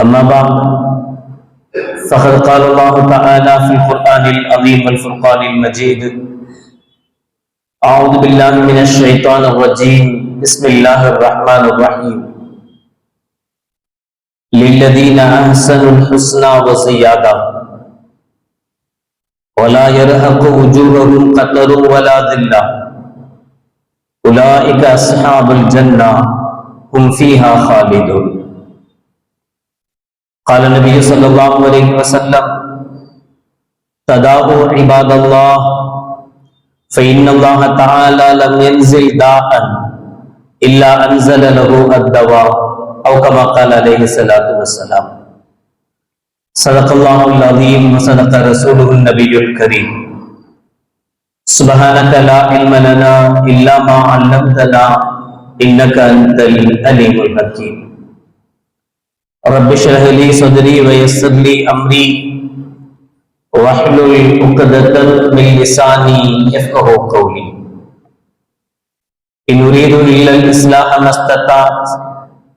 أما بعد، فقد قال الله تعالى في القرآن العظيم والفرقان المجيد أعوذ بالله من الشيطان الرجيم، بسم الله الرحمن الرحيم. للذين أحسنوا الحسنى وزيادة، ولا يرهق وجوههم قتر ولا ذلة. أولئك أصحاب الجنة، هم فيها خالدون. قال النبي صلى الله عليه وسلم تداعوا عباد الله فإن الله تعالى لم ينزل داء إلا أنزل له الدواء أو كما قال عليه الصلاة والسلام. صدق الله العظيم وصدق رسوله النبي الكريم. سبحانك لا علم لنا إلا ما علمتنا إنك أنت العليم الحكيم. رب اشرح لي صدري ويسر لي امري واحلل عقدة من لساني يفقه قولي ان اريد الا الاصلاح ما استطعت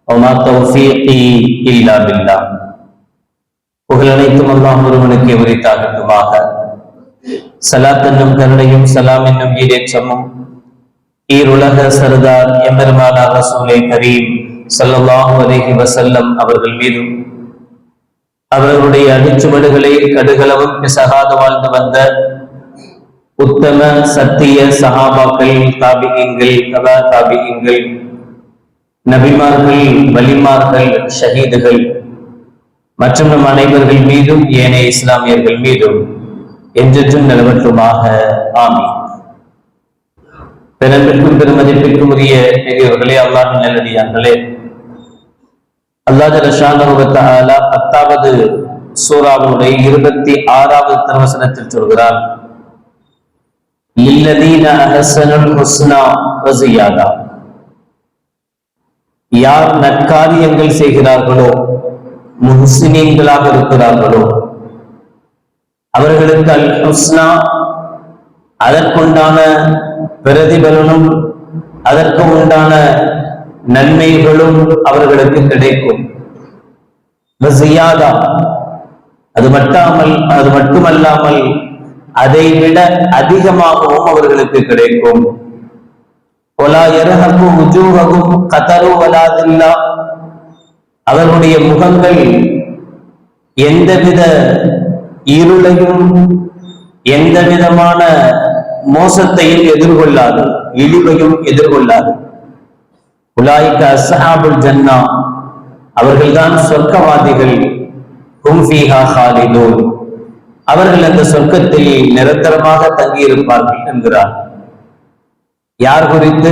وما توفيقي الا بالله புகழனைத்தும் அல்லாஹ் ஒருவனுக்கு உரித்தாகட்டுமாக சலாத் என்னும் கருணையும் சலாம் என்னும் ஈரேற்றமும் ஈருலக சர்தார் எம்பெருமானார் ரசூலை கரீம் சல்லல்லாஹு அலைஹி வசல்லம் அவர்கள் மீதும் அவர்களுடைய அடிச்சுவடுகளை கடுகளவும் பிசகாது வாழ்ந்து வந்த உத்தம சத்திய சகாபாக்கள் தாபிகங்கள் கதா தாபிகங்கள் நபிமார்கள் வலிமார்கள் ஷஹீதுகள் மற்றும் நம் அனைவர்கள் மீதும் ஏனைய இஸ்லாமியர்கள் மீதும் என்றென்றும் நிலவட்டுமாக. ஆமி பிறப்பிற்கும் பெருமதிப்பிற்கும் உரிய பெரியவர்களே அல்லாஹ் நல்லடியார்களே அல்லாஹ் பத்தாவது சூறாவுடைய இருபத்தி ஆறாவது திருவசனத்தில் சொல்கிறார் யார் நற்காரியங்கள் செய்கிறார்களோ முஹ்சினீன்களாக இருக்கிறார்களோ அவர்களுக்கு அல் ஹுஸ்னா அதற்குண்டான பிரதிபலனும் அதற்கு உண்டான நன்மைகளும் அவர்களுக்கு கிடைக்கும். அது மட்டாமல் அது மட்டுமல்லாமல் அதை விட அதிகமாகவும் அவர்களுக்கு கிடைக்கும். அவர்களுடைய முகங்கள் எந்தவித இருளையும் எந்த விதமான மோசத்தையும் எதிர்கொள்ளாது இழிவையும் எதிர்கொள்ளாது. உலாய்க்க அஸ்ஹாபுல் ஜன்னா. அவர்கள்தான் சொர்க்கவாதிகள். அவர்கள் அந்த சொர்க்கத்தில் நிரந்தரமாக தங்கியிருப்பார்கள் என்கிறார். யார் குறித்து?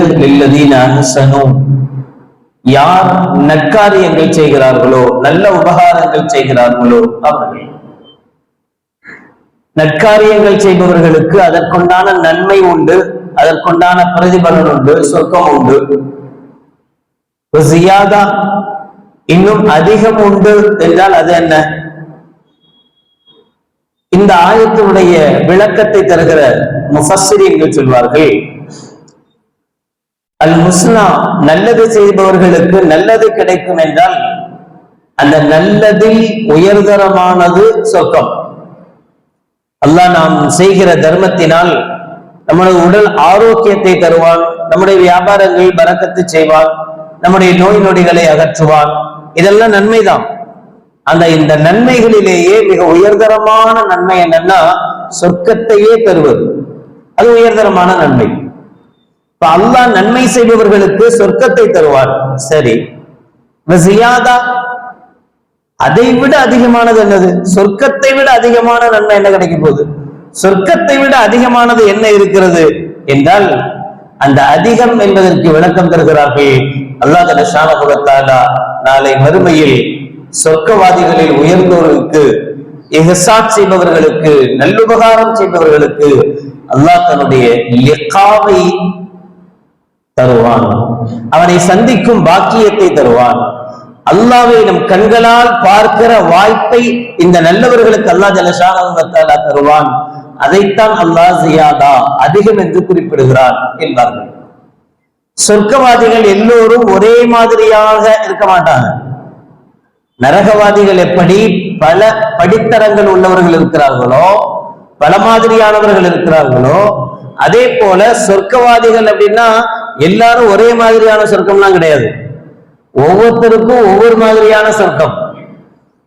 யார் நற்காரியங்கள் செய்கிறார்களோ நல்ல உபகாரங்கள் செய்கிறார்களோ அவர்கள். நற்காரியங்கள் செய்பவர்களுக்கு அதற்குண்டான நன்மை உண்டு அதற்குண்டான பிரதிபலன் உண்டு சொர்க்கம் உண்டு. ஜியாதா இன்னும் அதிகம் உண்டு என்றால் அது என்ன? இந்த ஆயத்தினுடைய விளக்கத்தை தருகிற முஃபஸ்ஸிரியர்கள் சொல்வார்கள் அல் முஸ்னா நல்லது செய்பவர்களுக்கு நல்லது கிடைக்கும் என்றால் அந்த நல்லதில் உயர்தரமானது சொர்க்கம். அல்லாஹ் நாம் செய்கிற தர்மத்தினால் நம்முடைய உடல் ஆரோக்கியத்தை தருவான் நம்முடைய வியாபாரங்கள் பறக்கத்து செய்வான் நம்முடைய நோய் நொடிகளை அகற்றுவான் இதெல்லாம் நன்மைதான். அந்த இந்த நன்மைகளிலேயே மிக உயர்தரமான நன்மை என்னன்னா சொர்க்கத்தையே பெறுவது. அது உயர்தரமான நன்மை. இப்ப அல்லாஹ் நன்மை செய்பவர்களுக்கு சொர்க்கத்தை தருவார். சரி. ஜியாதா அதை விட அதிகமானது என்னது? சொர்க்கத்தை விட அதிகமான நன்மை என்ன கிடைக்க போகுது? சொர்க்கத்தை விட அதிகமானது என்ன இருக்கிறது? என்றால் அந்த அதிகம் என்பதற்கு விளக்கம் தருகிறார்கள். அல்லாஹ் தலஷான நாளை மறுமையில் சொர்க்கவாதிகளில் உயர்ந்தோருக்கு எஹசாத் செய்பவர்களுக்கு நல்லுபகாரம் செய்பவர்களுக்கு அல்லாஹ் தன்னுடைய லிகாவை தருவான். அவனை சந்திக்கும் பாக்கியத்தை தருவான். அல்லாவை நம் கண்களால் பார்க்கிற வாய்ப்பை இந்த நல்லவர்களுக்கு அல்லாஹ் ஜலஷானவத்தாலா தருவான். அதைத்தான் அல்லாஹ் ஜியாதா அதிகம் என்று குறிப்பிடுகிறார் என்பார்கள். சொர்க்கவாதிகள் எல்லோரும் ஒரே மாதிரியாக இருக்க மாட்டாங்க. நரகவாதிகள் எப்படி பல படித்தரங்கள் உள்ளவர்கள் இருக்கிறார்களோ பல மாதிரியானவர்கள் இருக்கிறார்களோ அதே போல சொர்க்கவாதிகள் அப்படின்னா எல்லாரும் ஒரே மாதிரியான சொர்க்கம்லாம் கிடையாது. ஒவ்வொருத்தருக்கும் ஒவ்வொரு மாதிரியான சொர்க்கம்.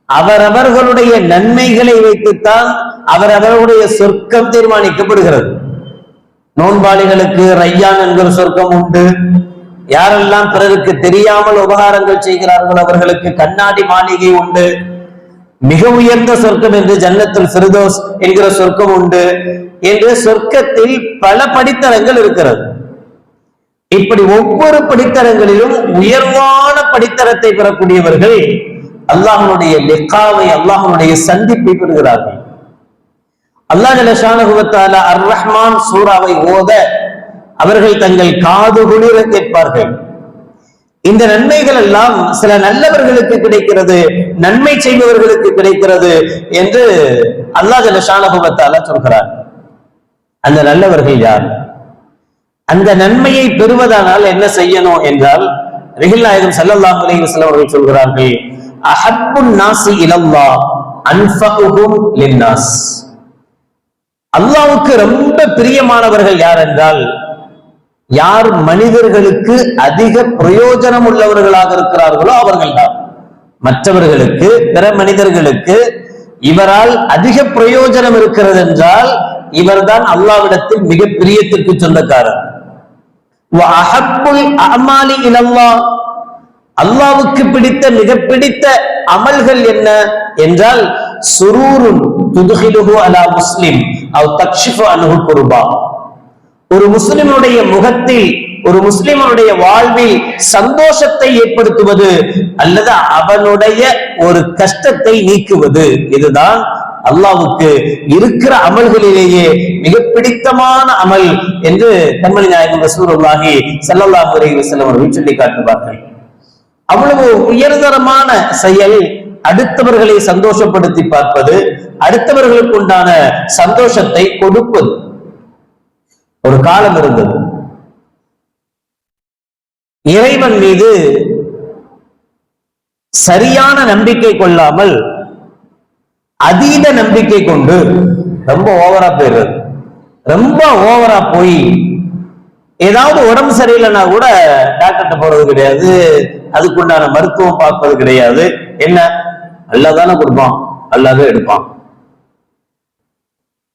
அவரவர்களுடைய நன்மைகளை வைத்துத்தான் அவரவர்களுடைய சொர்க்கம் தீர்மானிக்கப்படுகிறது. நோன்பாளிகளுக்கு ரையான் என்கிற சொர்க்கம் உண்டு. யாரெல்லாம் பிறருக்கு தெரியாமல் உபகாரங்கள் செய்கிறார்கள் அவர்களுக்கு கண்ணாடி மாளிகை உண்டு. மிக உயர்ந்த சொர்க்கம் என்று ஜன்னத்தில் சிறுதோஸ் என்கிற சொர்க்கம் உண்டு என்று சொர்க்கத்தில் பல படித்தரங்கள் இருக்கிறது. இப்படி ஒவ்வொரு படித்தரங்களிலும் உயர்வான படித்தரத்தை பெறக்கூடியவர்கள் அல்லாஹனுடைய லெக்காவை அல்லாஹனுடைய சந்திப்பை பெறுகிறார்கள். அல்லாஹ் ஜலஷானுகுவத்தால அர் ரஹ்மான் சூறாவை ஓத அவர்கள் தங்கள் காது குளிர கேட்பார்கள். இந்த நன்மைகள் எல்லாம் சில நல்லவர்களுக்கு கிடைக்கிறது நன்மை செய்பவர்களுக்கு கிடைக்கிறது என்று அல்லாஹ் ஜலஷானுகுவத்தால சொல்கிறார். அந்த நல்லவர்கள் யார்? அந்த நன்மையை பெறுவதானால் என்ன செய்யணும் என்றால் ரிகில் நாயகம் சல்லல்லாஹு அலைஹி வஸல்லம் அவர்கள் சொல்கிறார்கள் அஹப்புன் நாசி இலல்லா லின்னாஸ். அல்லாஹ்வுக்கு ரொம்ப பிரியமானவர்கள் யார் என்றால் யார் மனிதர்களுக்கு அதிக பிரயோஜனம் உள்ளவர்களாக இருக்கிறார்களோ அவர்கள் தான் மற்றவர்களுக்கு பிற மனிதர்களுக்கு இவரால் அதிக பிரயோஜனம் இருக்கிறது என்றால் இவர்தான் அல்லாவிடத்தில் மிக பிரியத்திற்கு சொந்தக்காரர். அமாலி இலல்லா அல்லாவுக்கு பிடித்த மிக பிடித்த அமல்கள் என்ன? என்றால் சுரூரும் துதுகிலுகு அலா முஸ்லிம் அவ் தக்ஷிஃபு அனுகு குருபா. ஒரு முஸ்லிமுடைய முகத்தில் ஒரு முஸ்லிமனுடைய வாழ்வில் சந்தோஷத்தை ஏற்படுத்துவது அல்லது அவனுடைய ஒரு கஷ்டத்தை நீக்குவது இதுதான் அல்லாவுக்கு இருக்கிற அமல்களிலேயே மிக பிடித்தமான அமல் என்று கண்மணி நாயகம் ரசூலுல்லாஹி ஸல்லல்லாஹு அலைஹி வஸல்லம் செல்லவர்கள் சொல்லி காட்டுவார்கள் அவ்வளவு உயர்தரமான செயல் அடுத்தவர்களை சந்தோஷப்படுத்தி பார்ப்பது அடுத்தவர்களுக்கு உண்டான சந்தோஷத்தை கொடுப்பது. ஒரு காலம் இருந்தது. இறைவன் மீது சரியான நம்பிக்கை கொள்ளாமல் அதீத நம்பிக்கை கொண்டு ரொம்ப ஓவரா போயிடுறது. ரொம்ப ஓவரா போய் ஏதாவது உடம்பு சரியில்லைன்னா கூட டாக்டர்கிட்ட போறது கிடையாது. அதுக்குண்டான மருத்துவம் பார்ப்பது கிடையாது. என்ன? அல்லாதானே கொடுப்பான். அல்லாத எடுப்பான்.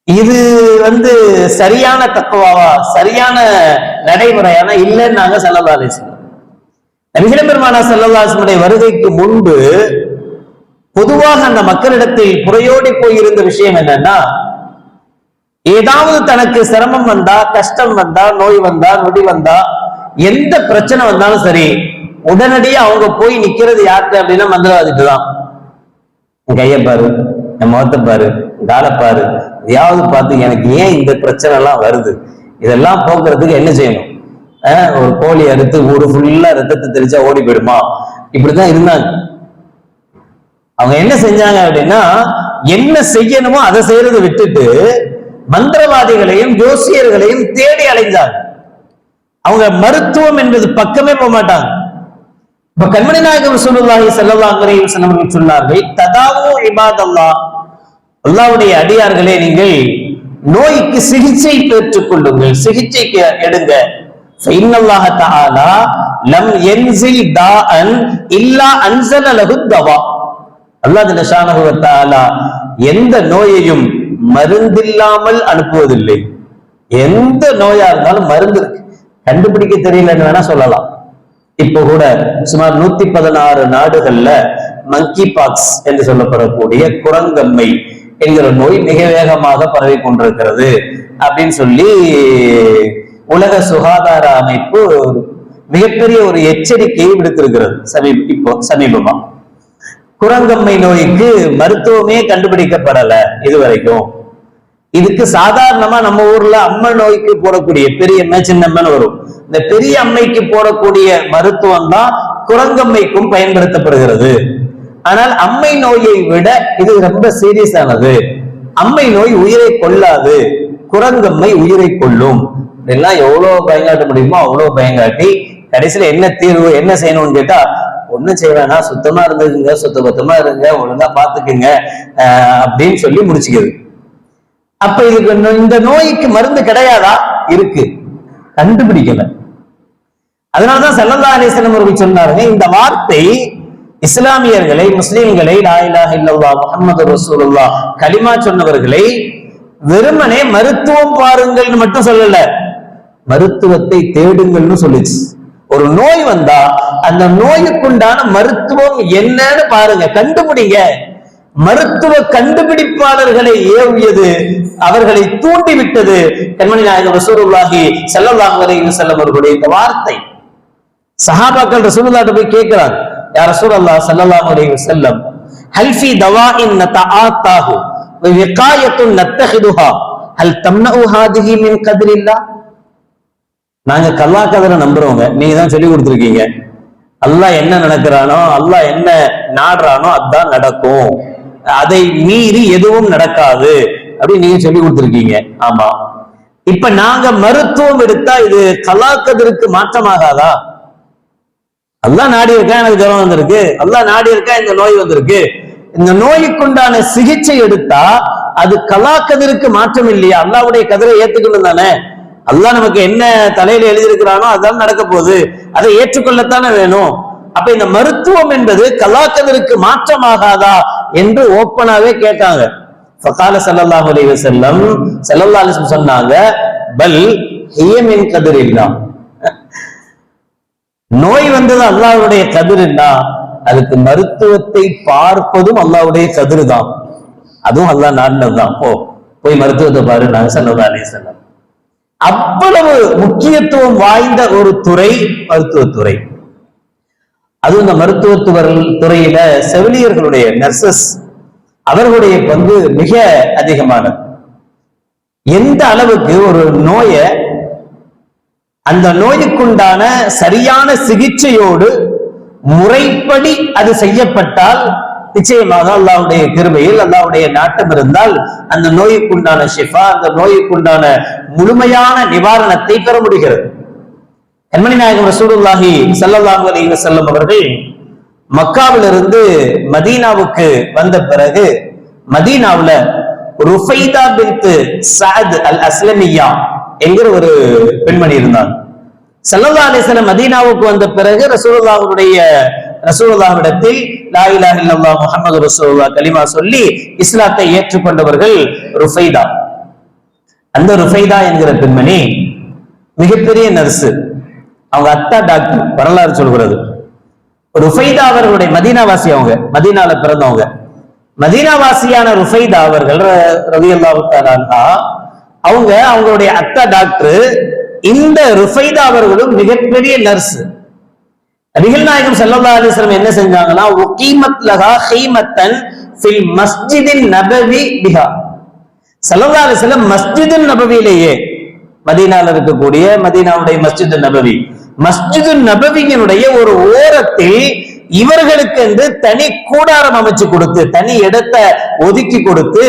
இது வந்து சரியான தக்குவாவா? சரியான நடைமுறையான இல்லைன்னு நாங்க செல்லதாலேசன் நபிகள பெருமானா செல்லதாசனுடைய வருகைக்கு முன்பு பொதுவாக அந்த மக்களிடத்தில் புறையோடி போயிருந்த விஷயம் என்னன்னா ஏதாவது தனக்கு சிரமம் வந்தா கஷ்டம் வந்தா நோய் வந்தா நொடி வந்தா எந்த பிரச்சனை வந்தாலும் சரி உடனடியே அவங்க போய் நிக்கிறது யார்கிட்ட அப்படின்னா மந்திரவாதிட்டு தான். என் கையை பாரு என் முகத்தை பாரு காலை பாரு எதையாவது பார்த்து எனக்கு ஏன் இந்த பிரச்சனை எல்லாம் வருது? இதெல்லாம் போக்குறதுக்கு என்ன செய்யணும்? ஒரு கோழி அறுத்து ஊரு ஃபுல்லா ரத்தத்தை தெளிச்சா ஓடி போயிடுமா? இப்படிதான் இருந்தாங்க. அவங்க என்ன செஞ்சாங்க அப்படின்னா என்ன செய்யணுமோ அதை செய்யறதை விட்டுட்டு மந்திரவாதிகளையும் ஜோசியர்களையும் தேடி அலைந்தார். அவங்க மருத்துவம் என்பது பக்கமே போக மாட்டாங்க. இப்ப கண்மணி நாயகம் சொல்லுல்லாஹி ஸல்லல்லாஹு அலைஹி வஸல்லம் சொன்னார்கள் ததாவோ இபாதல்லா அல்லாவுடைய அடியார்களே நீங்கள் நோய்க்கு சிகிச்சை பெற்றுக் கொள்ளுங்கள் சிகிச்சைக்கு எடுங்க. ஃபைனல்லாஹ தஆலா லம் தா அன் இல்லா அன்ஸல லஹு தவா. அல்லாஹ் ஷானகுவத்தாலா எந்த நோயையும் மருந்தில்லாமல் அனுப்புவதில்லை. எந்த நோயா இருந்தாலும் மருந்து இருக்கு. கண்டுபிடிக்க தெரியலன்னு வேணா சொல்லலாம். இப்போ கூட சுமார் நூத்தி பதினாறு நாடுகள்ல மங்கி பாக்ஸ் என்று சொல்லப்படக்கூடிய குரங்கம்மை என்கிற நோய் மிக வேகமாக பரவி கொண்டிருக்கிறது அப்படின்னு சொல்லி உலக சுகாதார அமைப்பு மிகப்பெரிய ஒரு எச்சரிக்கையை விடுத்திருக்கிறது சமீப இப்போ சமீபமா. குரங்கம்மை நோய்க்கு மருத்துவமே கண்டுபிடிக்கப்படல இதுவரைக்கும். இதுக்கு சாதாரணமா நம்ம ஊர்ல அம்மை நோய்க்கு போடக்கூடிய பெரிய அம்மை சின்னம்மன்னு வரும். இந்த பெரிய அம்மைக்கு போடக்கூடிய மருத்துவம் தான் குரங்கம்மைக்கும் பயன்படுத்தப்படுகிறது. ஆனால் அம்மை நோயை விட இது ரொம்ப சீரியஸானது அம்மை நோய் உயிரை கொள்ளாது. குரங்கம்மை உயிரை கொள்ளும். இதெல்லாம் எவ்வளவு பயங்காட்ட முடியுமோ அவ்வளவு பயங்காட்டி கடைசியில என்ன தீர்வு என்ன செய்யணும்னு கேட்டா ஒன்றும் செய்ய வேணாம். சுத்தமா இருந்துக்குங்க. சுத்த பத்தமா இருங்க. ஒழுங்கா பாத்துக்குங்க. அப்படின்னு சொல்லி முடிச்சுக்குது. அப்ப இதுக்கு இந்த நோய்க்கு மருந்து கிடையாதா? இருக்கு. கண்டுபிடிக்கல. அதனாலதான் சல்லல்லா அலிஸ்லாம் அவர்கள் சொன்னாருங்க இந்த வார்த்தை இஸ்லாமியர்களை முஸ்லீம்களை லா இல்லவா முகமது முஹம்மது கலிமா சொன்னவர்களை வெறுமனே மருத்துவம் பாருங்கள்னு மட்டும் சொல்லல. மருத்துவத்தை தேடுங்கள்னு சொல்லிச்சு. ஒரு நோய் வந்தா அந்த நோயுக்குண்டான மருத்துவம் என்னன்னு பாருங்க கண்டுபிடிங்க. மருத்துவ கண்டுபிடிப்பாளர்களை ஏவியது அவர்களை தூண்டிவிட்டது. கண்மணி நாயகம் ரசூலுல்லாஹி ஸல்லல்லாஹு அலைஹி செல்லம் அவர்களுடைய இந்த வார்த்தை. சஹாபாக்கள் ரசூலுல்லாட்ட போய் கேட்கிறார் யார் ரசூலல்லாஹ் ஸல்லல்லாஹு அலைஹி வஸல்லம் ஹல் ஃபீ தவாஇன் நதஆத்தாஹு வ விகாயத்துன் நத்தஹிதுஹா ஹல் தம்னஉ ஹாதிஹி மின் கதிரில்லா நாங்க கல்லா நம்புறவங்க நீங்க தான் சொல்லி கொடுத்துருக்கீங்க. அல்லாஹ் என்ன நடக்கிறானோ அல்லாஹ் என்ன நாடுறானோ அதான் நடக்கும். அதை மீறி எதுவும் நடக்காது அப்படின்னு நீங்க சொல்லி கொடுத்துருக்கீங்க. ஆமா. இப்ப நாங்க மருத்துவம் எடுத்தா இது கலாக்கதற்கு மாற்றமாகாதா? அல்லாஹ் நாடி இருக்கா எனக்கு ஜுரம் வந்திருக்கு. அல்லாஹ் நாடி இருக்கா இந்த நோய் வந்திருக்கு. இந்த நோய்க்குண்டான சிகிச்சை எடுத்தா அது கலாக்கதிற்கு மாற்றம் இல்லையா? அல்லாவுடைய கதிரை ஏத்துக்கணும் தானே? அல்லாஹ் நமக்கு என்ன தலையில எழுதியிருக்கிறானோ அதுதான் நடக்க போகுது. அதை ஏற்றுக்கொள்ளத்தானே வேணும். அப்ப இந்த மருத்துவம் என்பது கலாக்கதிற்கு மாற்றமாகாதா என்று ஓப்பனாவே கேட்டாங்க. ஃபகால சல்லல்லாஹ் அலைஹி வஸல்லம் சல்லல்லாஹு அலைஹி சொன்னாங்க பல் ஹியமின் கதிர் இல்லா நோய் வந்தது அல்லாஹ்வுடைய கதிர்னா அதுக்கு மருத்துவத்தை பார்ப்பதும் அல்லாஹ்வுடைய கதிர் தான் அதுவும் அல்லாஹ் நாடினதுதான். போ போய் மருத்துவத்தை பாரு நாங்க சல்லல்லாஹு அலைஹி வஸல்லம். அவ்வளவு முக்கியத்துவம் வாய்ந்த ஒரு துறை மருத்துவத்துறை அதுவும் இந்த மருத்துவத்துவர் துறையில செவிலியர்களுடைய நர்சஸ் அவர்களுடைய பங்கு மிக அதிகமானது. எந்த அளவுக்கு ஒரு நோயை அந்த நோய்க்குண்டான சரியான சிகிச்சையோடு முறைப்படி அது செய்யப்பட்டால் நிச்சயமாக அல்லாவுடைய கிருமையில் அல்லாவுடைய நாட்டம் இருந்தால் அந்த நோய்க்குண்டான ஷிஃபா அந்த நோய்க்குண்டான முழுமையான நிவாரணத்தை பெற முடிகிறது. கண்மணி நாயகம் ரசூலுல்லாஹி சல்லாஹு அலி வஸல்லம் அவர்கள் மக்காவிலிருந்து மதீனாவுக்கு வந்த பிறகு மதீனாவுல ருஃபைதா பின்த் சாத் அல் அஸ்லமியா என்கிற ஒரு பெண்மணி இருந்தாங்க. சல்லல்லா அலிஸ்லம் மதீனாவுக்கு வந்த பிறகு ரசூலுல்லாஹுடைய ரசூல்லாவிடத்தில் லாயிலா இலாஹ முகமது ரசூல்லா கலிமா சொல்லி இஸ்லாத்தை ஏற்றுக்கொண்டவர்கள் ருஃபைதா. அந்த ருஃபைதா என்கிற பெண்மணி மிகப்பெரிய நர்ஸ் அவங்க அத்தா டாக்டர் வரலாறு சொல்கிறது. ருஃபைதா அவர்களுடைய மதீனாவாசி அவங்க மதீனால பிறந்தவங்க. மதீனாவாசியான ருஃபைதா அவர்கள் ரவி தஆலா அவங்க அவங்களுடைய அத்தா டாக்டர் இந்த ருஃபைதா அவர்களும் மிகப்பெரிய நர்ஸ் நபிகள் நாயகம் ஸல்லல்லாஹு அலிஸ்லம் என்ன செஞ்சாங்கன்னா உகீமத் லகா ஹீமத்தன் ஃபில் மஸ்ஜிதின் நபவி பிஹா. ஸல்லல்லாஹு அலிஸ்லம் மஸ்ஜிதின் நபவியிலேயே மதீனால இருக்கக்கூடிய மதீனாவுடைய மஸ்ஜித் நபவி. மஸ்ஜிது நபவியினுடைய ஒரு ஓரத்தில் இவர்களுக்கு என்று தனி கூடாரம் அமைச்சு கொடுத்து தனி இடத்தை ஒதுக்கி கொடுத்து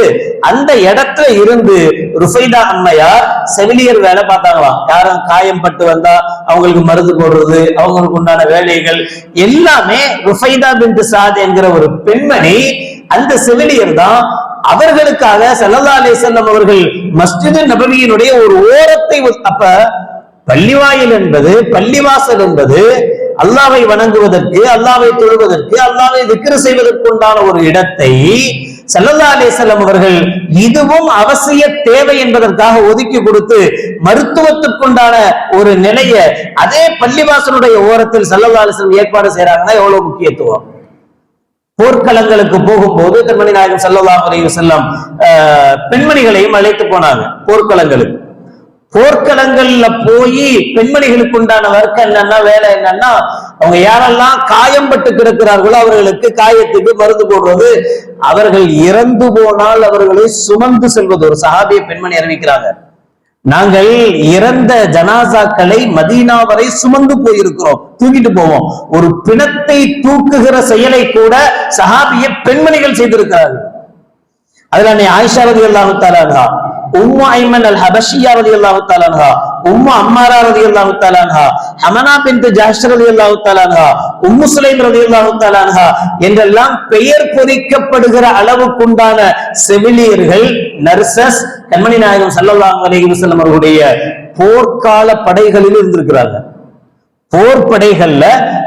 அந்த இடத்துல இருந்து ருஃபைதா அம்மையார் செவிலியர் வேலை பார்த்தாங்களாம். யாரும் காயம் பட்டு வந்தா அவங்களுக்கு மருந்து போடுறது அவங்களுக்கு உண்டான வேலைகள் எல்லாமே ருஃபைதா பின் சாத் என்கிற ஒரு பெண்மணி அந்த செவிலியர் தான் அவர்களுக்காக ஸல்லல்லாஹு அலைஹி அவர்கள் மஸ்ஜிது நபவியினுடைய ஒரு ஓரத்தை அப்ப பள்ளிவாயில் என்பது பள்ளிவாசல் என்பது அல்லாவை வணங்குவதற்கு அல்லாவை தொழுவதற்கு அல்லாவை விக்கிர செய்வதற்குண்டான ஒரு இடத்தை சல்லல்லா அலிசல்லம் அவர்கள் இதுவும் அவசிய தேவை என்பதற்காக ஒதுக்கி கொடுத்து மருத்துவத்துக்குண்டான ஒரு நிலைய அதே பள்ளிவாசனுடைய ஓரத்தில் சல்லல்லா அலிசல்லம் ஏற்பாடு செய்யறாங்கன்னா எவ்வளவு முக்கியத்துவம்? போர்க்களங்களுக்கு போகும்போது திருமணி நாயகம் சல்லல்லாஹு அலைஹி செல்லம் அஹ், பெண்மணிகளையும் அழைத்து போனாங்க போர்க்களங்களுக்கு. போர்க்களங்கள்ல போய் பெண்மணிகளுக்கு உண்டான வர்க்கம் என்னன்னா வேலை என்னன்னா அவங்க யாரெல்லாம் காயம்பட்டு கிடக்கிறார்களோ அவர்களுக்கு காயத்துக்கு மருந்து போடுறது. அவர்கள் இறந்து போனால் அவர்களை சுமந்து செல்வது ஒரு சஹாபிய பெண்மணி அறிவிக்கிறாங்க. நாங்கள் இறந்த ஜனாசாக்களை மதீனா வரை சுமந்து போயிருக்கிறோம் தூக்கிட்டு போவோம். ஒரு பிணத்தை தூக்குகிற செயலை கூட சஹாபிய பெண்மணிகள் செய்திருக்கிறார்கள். அதுல நீ ஆயிஷா ரதி அல்லாஹு உம்மு ஐமன் அல் ஹபஷியா ரதி அல்லாஹு தாலான்ஹா உம்மு அம்மாரா ரதி அல்லாஹு தாலான்ஹா ஹமனா பின் ஜாஷ் ரதி அல்லாஹு தாலான்ஹா உம்மு சுலைம் ரதி அல்லாஹு தாலான்ஹா என்றெல்லாம் பெயர் பொறிக்கப்படுகிற அளவுக்குண்டான செவிலியர்கள் நர்சஸ் கண்மணி நாயகம் சல்லல்லாஹு அலைஹி வஸல்லம் அவர்களுடைய போர்க்கால படைகளில் இருந்திருக்கிறார்கள். போர் படைகள்ல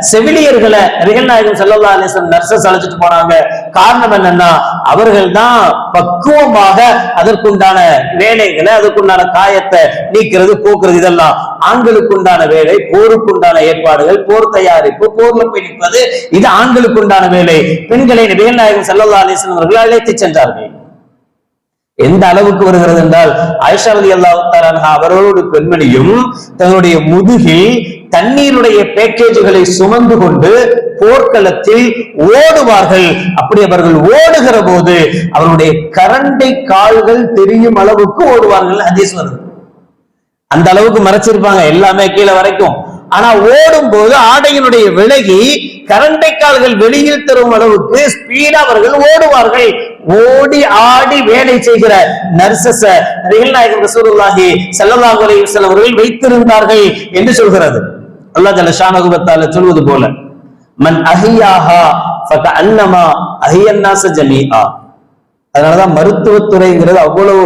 செவிலியர்களை நபிகள் நாயகம் செல்லல்லா அலைஹி நர்சஸ் அழைச்சிட்டு போனாங்க. காரணம் என்னன்னா அவர்கள் தான் பக்குவமாக அதற்குண்டான வேலைகளை அதற்குண்டான காயத்தை நீக்கிறது போக்குறது இதெல்லாம். ஆண்களுக்குண்டான வேலை போருக்குண்டான ஏற்பாடுகள் போர் தயாரிப்பு போர்ல போய் நிற்பது இது ஆண்களுக்குண்டான வேலை. பெண்களை நபிகள் நாயகம் செல்லல்லா அலைஹி அவர்கள் அழைத்து சென்றார்கள். எந்த அளவுக்கு வருகிறது என்றால் ஆயிஷா ரதி அல்லாஹ் அவர்களோடு பெண்மணியும் தன்னுடைய முதுகில் தண்ணீருடைய பேக்கேஜுகளை சுமந்து கொண்டு போர்க்களத்தில் ஓடுவார்கள். அப்படி அவர்கள் ஓடுகிற போது அவருடைய கரண்டை கால்கள் தெரியும் அளவுக்கு ஓடுவார்கள். ஹதீஸ் வருது அந்த அளவுக்கு மறைச்சிருப்பாங்க எல்லாமே கீழே வரைக்கும். ஆனா ஓடும் போது ஆடையினுடைய விலகி கரண்டை கால்கள் வெளியில் தரும் அளவுக்கு ஸ்பீடா அவர்கள் ஓடுவார்கள். ஓடி ஆடி வேலை செய்கிற நர்சஸ நபிகள் நாயகம் ரசூலுல்லாஹி ஸல்லல்லாஹு அலைஹி வஸல்லம் அவர்கள் வைத்திருந்தார்கள் என்று சொல்கிறது. அல்லாஹ் ஜலஷானகுபத்தால சொல்வது போல மன் அஹியாஹா ஃபக அன்னமா அஹியன்னாச ஜமீஆ. அதனாலதான் மருத்துவத்துறைங்கிறது அவ்வளவு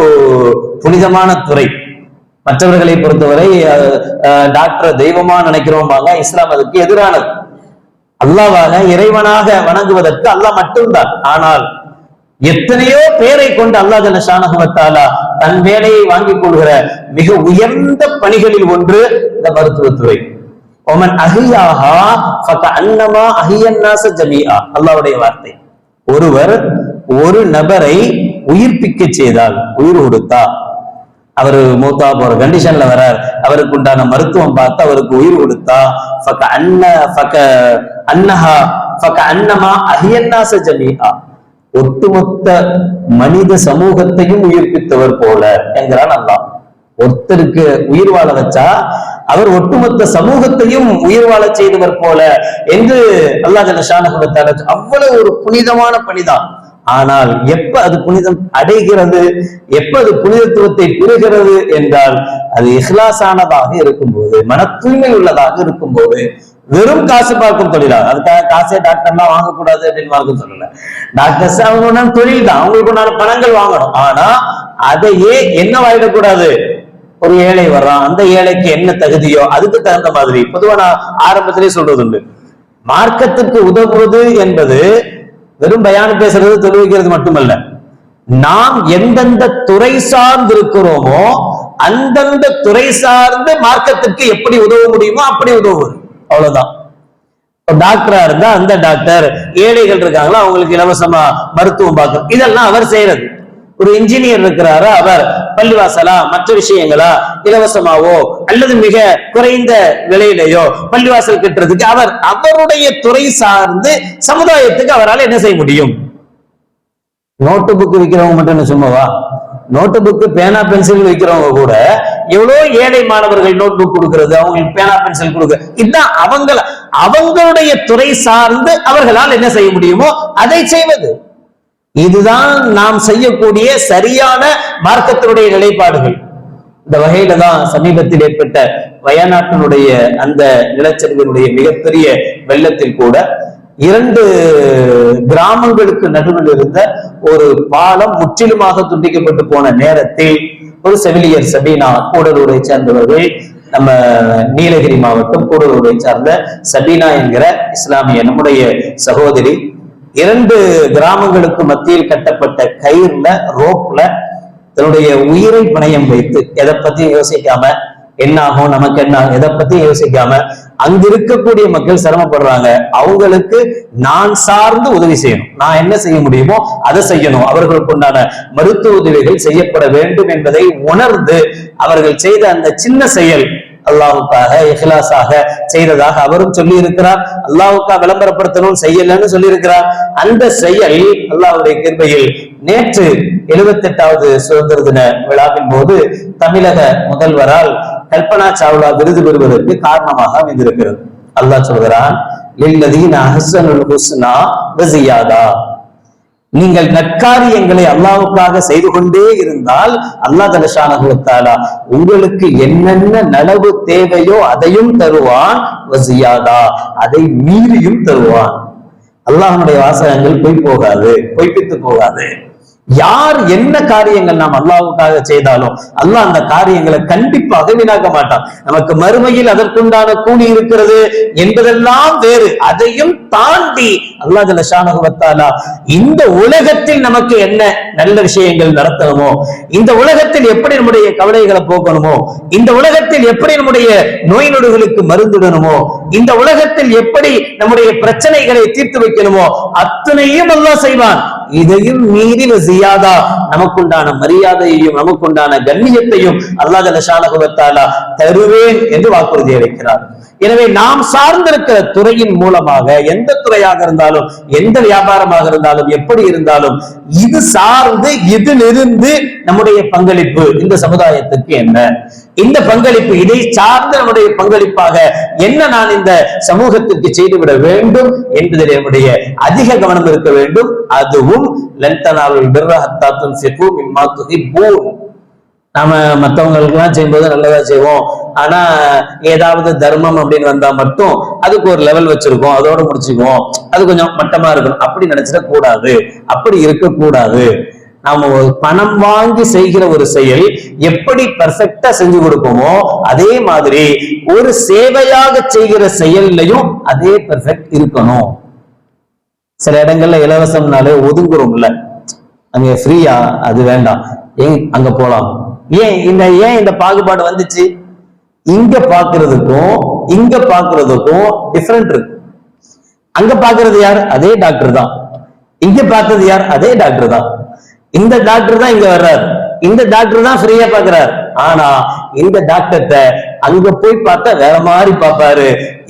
புனிதமான துறை. மற்றவர்களை பொறுத்தவரை அஹ், அஹ், டாக்டர் தெய்வமா நினைக்கிறோமாங்க இஸ்லாம் அதுக்கு எதிரானது. அல்லாவாக இறைவனாக வணங்குவதற்கு அல்லாஹ் மட்டும்தான். ஆனால் எத்தனையோ பேரை கொண்டு அல்லாஹ் ஜல்ல ஷானகுவத்தாலா தன் வேலையை வாங்கிக் கொள்கிற மிக உயர்ந்த பணிகளில் ஒன்று இந்த மருத்துவத்துறை ஒமன் அஹியாஹா ஃபக அன்னமா அஹியன்னாச ஜமீஆ அல்லாவுடைய வார்த்தை. ஒருவர் ஒரு நபரை உயிர்ப்பிக்க செய்தால் உயிர் கொடுத்தா அவர் மூத்தா போற கண்டிஷன்ல வரார். அவருக்கு உண்டான மருத்துவம் பார்த்து அவருக்கு உயிர் கொடுத்தா ஃபக அன்ன ஃபக அன்னஹா ஃபக அன்னமா அஹியன்னாச ஜமீஆ. ஒட்டுமொத்த மனித சமூகத்தையும் உயிர்ப்பித்தவர் போல என்கிறான் அல்லாஹ். ஒருத்தருக்கு உயிர் வாழ வச்சா அவர் ஒட்டுமொத்த சமூகத்தையும் உயிர் வாழ செய்தவர் போல என்று அல்லாஹ் ஜல்ல அவ்வளவு ஒரு புனிதமான பணிதான். ஆனால் எப்ப அது புனிதம் அடைகிறது? எப்ப அது புனிதத்துவத்தை பெறுகிறது என்றால் அது இஹ்லாசானதாக இருக்கும்போது மன தூய்மை உள்ளதாக இருக்கும்போது வெறும் காசு பார்க்கும் தொழிலா? அதுக்காக காசே டாக்டர்லாம் வாங்கக்கூடாது அப்படின்னு மார்க்கம் சொல்லல. டாக்டர்ஸ் அவங்க தொழில் தான். அவங்களுக்கு உண்டான பணங்கள் வாங்கணும். ஆனா அதையே என்ன வாயிடக்கூடாது? ஒரு ஏழை வர்றான் அந்த ஏழைக்கு என்ன தகுதியோ அதுக்கு தகுந்த மாதிரி. பொதுவா நான் ஆரம்பத்திலே சொல்றது உண்டு. மார்க்கத்துக்கு உதவுவது என்பது வெறும் பயானம் பேசுறது தெரிவிக்கிறது மட்டுமல்ல. நாம் எந்தெந்த துறை சார்ந்து இருக்கிறோமோ அந்தந்த துறை சார்ந்து மார்க்கத்திற்கு எப்படி உதவ முடியுமோ அப்படி உதவுவது. அவ்வளவுதான். டாக்டரா இருந்தா அந்த டாக்டர் ஏழைகள் இருக்காங்களா அவங்களுக்கு இலவசமா மருத்துவம் பார்க்கணும். இதெல்லாம் அவர் செய்யறது. ஒரு இன்ஜினியர் இருக்கிறாரா? அவர் பள்ளிவாசலா? மற்ற விஷயங்களா? இலவசமாவோ? அல்லது மிக குறைந்த விலையிலேயோ பள்ளிவாசல் கட்டுறதுக்கு அவர் அவருடைய துறை சார்ந்து சமுதாயத்துக்கு அவரால் என்ன செய்ய முடியும்? நோட்டு புக் விற்கிறவங்க மட்டும் என்ன சும்மாவா நோட்டு புக்கு பேனா பென்சில் விற்கிறவங்க கூட எவ்வளவு ஏழை மாணவர்கள் நோட் புக் கொடுக்கறது? அவங்களுக்கு பேனா பென்சில் கொடுக்க. இதுதான் அவங்கள அவங்களுடைய துறை சார்ந்து அவர்களால் என்ன செய்ய முடியுமோ அதை செய்வது. இதுதான் நாம் செய்யக்கூடிய சரியான மார்க்கத்தினுடைய நிலைப்பாடுகள். இந்த வகையில தான் சமீபத்தில் ஏற்பட்ட வயநாட்டினுடைய அந்த நிலச்சரிவினுடைய மிகப்பெரிய வெள்ளத்தில் கூட இரண்டு கிராமங்களுக்கு நடுவில் இருந்த ஒரு பாலம் முற்றிலுமாக துண்டிக்கப்பட்டு போன நேரத்தில் ஒரு செவிலியர் சபீனா கூடலூரை சேர்ந்தவர்கள் நம்ம நீலகிரி மாவட்டம் கூடலூரை சார்ந்த சபீனா என்கிற இஸ்லாமிய நம்முடைய சகோதரி இரண்டு கிராமங்களுக்கு மத்தியில் கட்டப்பட்ட கயிறுல ரோப்ல தன்னுடைய உயிரை பணயம் வைத்து எதை பத்தி யோசிக்காம என்ன ஆகும் நமக்கு என்ன எதை பத்தி யோசிக்காம அங்க இருக்கக்கூடிய மக்கள் சிரமப்படுறாங்க. அவங்களுக்கு நான் சார்ந்து உதவி செய்யணும். நான் என்ன செய்ய முடியுமோ அதை செய்யணும். அவர்களுக்கு உண்டான மருத்துவ உதவிகள் செய்யப்பட வேண்டும் என்பதை உணர்ந்து அவர்கள் செய்த அந்த சின்ன செயல் அல்லாவுக்காக இஹ்லாஸாக செய்ததாக அவரும் சொல்லி இருக்கிறார் அல்லாவுக்காக விளம்பரப்படுத்தணும் செய்யலன்னு சொல்லி இருக்கிறார் அந்த செயல் அல்லாவுடைய கிருபையில் நேற்று எழுபத்தி எட்டாவது சுதந்திர தின விழாவின் போது தமிழக முதல்வரால் கல்பனா சாவ்லா விருது பெறுவதற்கு காரணமாக அமைந்திருக்கிறது. அல்லாஹ் சொல்கிறான் லில்லதீன அஹ்ஸனுல் ஹுஸ்னா வஸியாதா நீங்கள் நற்காரியங்களை அல்லாவுக்காக செய்து கொண்டே இருந்தால் அல்லாஹ் தலசானகுத்தாலா உங்களுக்கு என்னென்ன நலவு தேவையோ அதையும் தருவான் வசியாதா அதை மீறியும் தருவான். அல்லாஹனுடைய வாசகங்கள் பொய் போகாது பொய்ப்பித்து போகாது. யார் என்ன காரியங்கள் நாம் அல்லாவுக்காக செய்தாலும் அல்லாஹ் அந்த காரியங்களை கண்டிப்பாக வீணாக்க மாட்டான். நமக்கு மறுமையில் அதற்குண்டான கூலி இருக்கிறது என்பதெல்லாம் வேறு. அதையும் தாண்டி அல்லாஹ் ஜலஷானகுவத்தாலா இந்த உலகத்தில் நமக்கு என்ன நல்ல விஷயங்கள் நடத்தணுமோ இந்த உலகத்தில் எப்படி நம்முடைய கவலைகளை போக்கணுமோ இந்த உலகத்தில் எப்படி நம்முடைய நோய் நொடிகளுக்கு மருந்துடணுமோ இந்த உலகத்தில் எப்படி நம்முடைய பிரச்சனைகளை தீர்த்து வைக்கணுமோ அத்தனையும் அல்லாஹ் செய்வான். இதையும் மீறி மரியாதா நமக்குண்டான மரியாதையையும் நமக்குண்டான கண்ணியத்தையும் அல்லாஹ் ஜலஷானகுவத்தாலா தருவேன் என்று வாக்குறுதி அளிக்கிறார். எனவே நாம் சார்ந்திருக்கிற துறையின் மூலமாக எந்த துறையாக இருந்தாலும் எந்த வியாபாரமாக இருந்தாலும் எப்படி இருந்தாலும் இது சார்ந்து இதிலிருந்து நம்முடைய பங்களிப்பு இந்த சமுதாயத்துக்கு என்ன? இந்த பங்களிப்பு இதை சார்ந்த நம்முடைய பங்களிப்பாக என்ன நான் இந்த சமூகத்திற்கு செய்துவிட வேண்டும் என்பதில் என்னுடைய அதிக கவனம் இருக்க வேண்டும். அதுவும் லந்தனாவில் நாம மத்தவங்களுக்கு எல்லாம் செய்யும்போது நல்லதா செய்வோம். ஆனா ஏதாவது தர்மம் அப்படின்னு வந்தா மட்டும் அதுக்கு ஒரு லெவல் வச்சிருக்கோம் அதோட முடிச்சுக்குவோம். அது கொஞ்சம் மட்டமா இருக்கணும். அப்படி நினைச்சிட கூடாது. அப்படி இருக்கக்கூடாது நாம ஒரு பணம் வாங்கி செய்கிற ஒரு செயல் எப்படி பர்ஃபெக்டா செஞ்சு கொடுப்போமோ அதே மாதிரி ஒரு சேவையாக செய்கிற செயல்லையும் அதே பெர்ஃபெக்ட் இருக்கணும். சில இடங்கள்ல இலவசம்னாலே ஒதுங்குறோம்ல. அங்க ஃப்ரீயா அது வேண்டாம். ஏன் அங்க போலாம்? ஏன் இந்த ஏன் இந்த பாகுபாடு வந்துச்சு? இங்க பாக்குறதுக்கும் இங்க பாக்குறதுக்கும் டிஃபரெண்ட் இருக்கு. அங்க பாக்குறது யார்? அதே டாக்டர் தான். இங்க பார்த்தது யார்? அதே டாக்டர் தான். இந்த டாக்டர் தான் இங்க வர்றாரு. இந்த டாக்டர் தான் ஃப்ரீயா பாக்குறாரு. ஆனா இந்த டாக்டர்கிட்ட அங்க போய் பார்த்தா வேற மாதிரி பாப்பாரு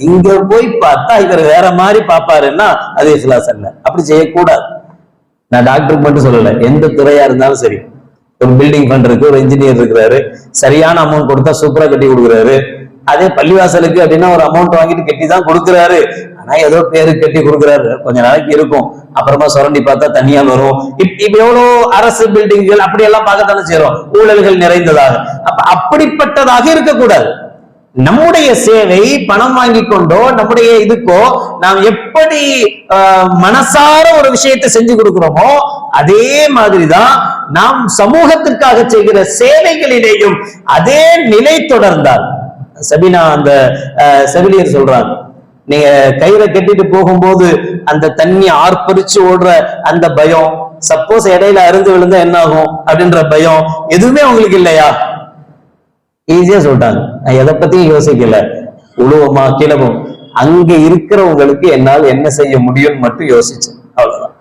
இங்க போய் பார்த்தா இவர் வேற மாதிரி பாப்பாருன்னா அது இஸ்லாஸ் அல்ல அப்படி செய்யக்கூடாது. நான் டாக்டருக்கு மட்டும் சொல்லல எந்த துறையா இருந்தாலும் சரி. ஒரு பில்டிங் பண்றதுக்கு ஒரு இன்ஜினியர் இருக்கிறாரு. சரியான அமௌண்ட் கொடுத்தா சூப்பரா கட்டி கொடுக்குறாரு. அதே பள்ளிவாசலுக்கு அப்படின்னா ஒரு அமௌண்ட் வாங்கிட்டு கட்டி தான் கொடுக்குறாரு. ஆனா ஏதோ பேரு கட்டி கொடுக்குறாரு. கொஞ்ச நாளைக்கு இருக்கும். அப்புறமா சுரண்டி பார்த்தா தனியா வரும். இப் இப்ப எவ்வளவு அரசு பில்டிங்கள் அப்படி எல்லாம் பார்க்கத்தானே செய்யறோம் ஊழல்கள் நிறைந்ததாக. அப்ப அப்படிப்பட்டதாக இருக்கக்கூடாது. நம்முடைய சேவை பணம் வாங்கி கொண்டோ நம்முடைய இதுக்கோ நாம் எப்படி ஆஹ், மனசார ஒரு விஷயத்தை செஞ்சு கொடுக்கிறோமோ அதே மாதிரிதான் நாம் சமூகத்திற்காக செய்கிற சேவைகளிலேயும் அதே நிலை தொடர்ந்தால். சபினா அந்த செவிலியர் சொல்றாங்க நீங்க கயிறை கட்டிட்டு போகும்போது அந்த தண்ணி ஆர்ப்பரிச்சு ஓடுற அந்த பயம் சப்போஸ் இடையில அருந்து விழுந்தா என்ன ஆகும் அப்படின்ற பயம் எதுவுமே உங்களுக்கு இல்லையா? ஈஸியா சொல்லிட்டாங்க. நான் எதை பத்தியும் யோசிக்கல. உழுவமா கிளவும் அங்க இருக்கிறவங்களுக்கு என்னால் என்ன செய்ய முடியும்னு மட்டும் யோசிச்சேன். அவ்வளவுதான்.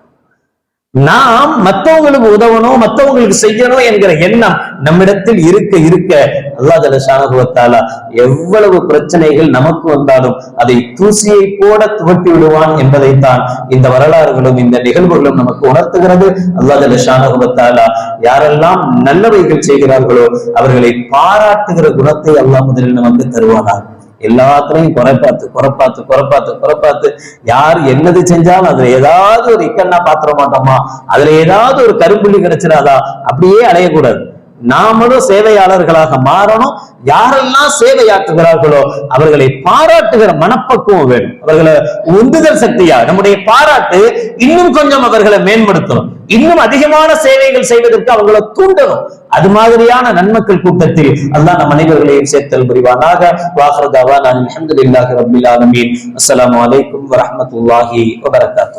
நாம் மத்தவங்களுக்கு உதவணும் மத்தவங்களுக்கு செய்யணும் என்கிற எண்ணம் நம்மிடத்தில் இருக்க இருக்க அல்லாஹ் ஜலஷானுவத்தாலா எவ்வளவு பிரச்சனைகள் நமக்கு வந்தாலும் அதை தூசியை போட துவட்டி விடுவான் என்பதைத்தான் இந்த வரலாறுகளும் இந்த நிகழ்வுகளும் நமக்கு உணர்த்துகிறது. அல்லாஹ் ஜலஷானுவத்தாலா யாரெல்லாம் நல்லவைகள் செய்கிறார்களோ அவர்களை பாராட்டுகிற குணத்தை அல்லா முதலில் நமக்கு தருவானார் எல்லாத்துலயும் குறைப்பாத்து குறைப்பாத்து குறைப்பாத்து குறைப்பாத்து யார் என்னது செஞ்சாலும் அதுல ஏதாவது ஒரு இக்கண்ணா பாத்திர மாட்டோமா அதுல ஏதாவது ஒரு கரும்புள்ளி கிடைச்சிடாதா? அப்படியே அலையக்கூடாது. நாமளும் சேவையாளர்களாக மாறணும். யாரெல்லாம் சேவையாற்றுகிறார்களோ அவர்களை பாராட்டுகிற மனப்பக்குவம் வேணும் அவர்களை உந்துதல் சக்தியா நம்முடைய பாராட்டு இன்னும் கொஞ்சம் அவர்களை மேம்படுத்தணும். இன்னும் அதிகமான சேவைகள் செய்வதற்கு அவங்களை தூண்டணும். அது மாதிரியான நன்மக்கள் கூட்டத்தில் அல்லாஹ் நம் அனைவர்களையும் சேர்த்தல் புரிவானாக. வாஹ்ரதாவா நான் அல்ஹம்துலில்லாஹி ரபில் ஆலமீன். அஸ்லாம் அலைக்கும் வரமத்துல்லாஹி வபரகாத்து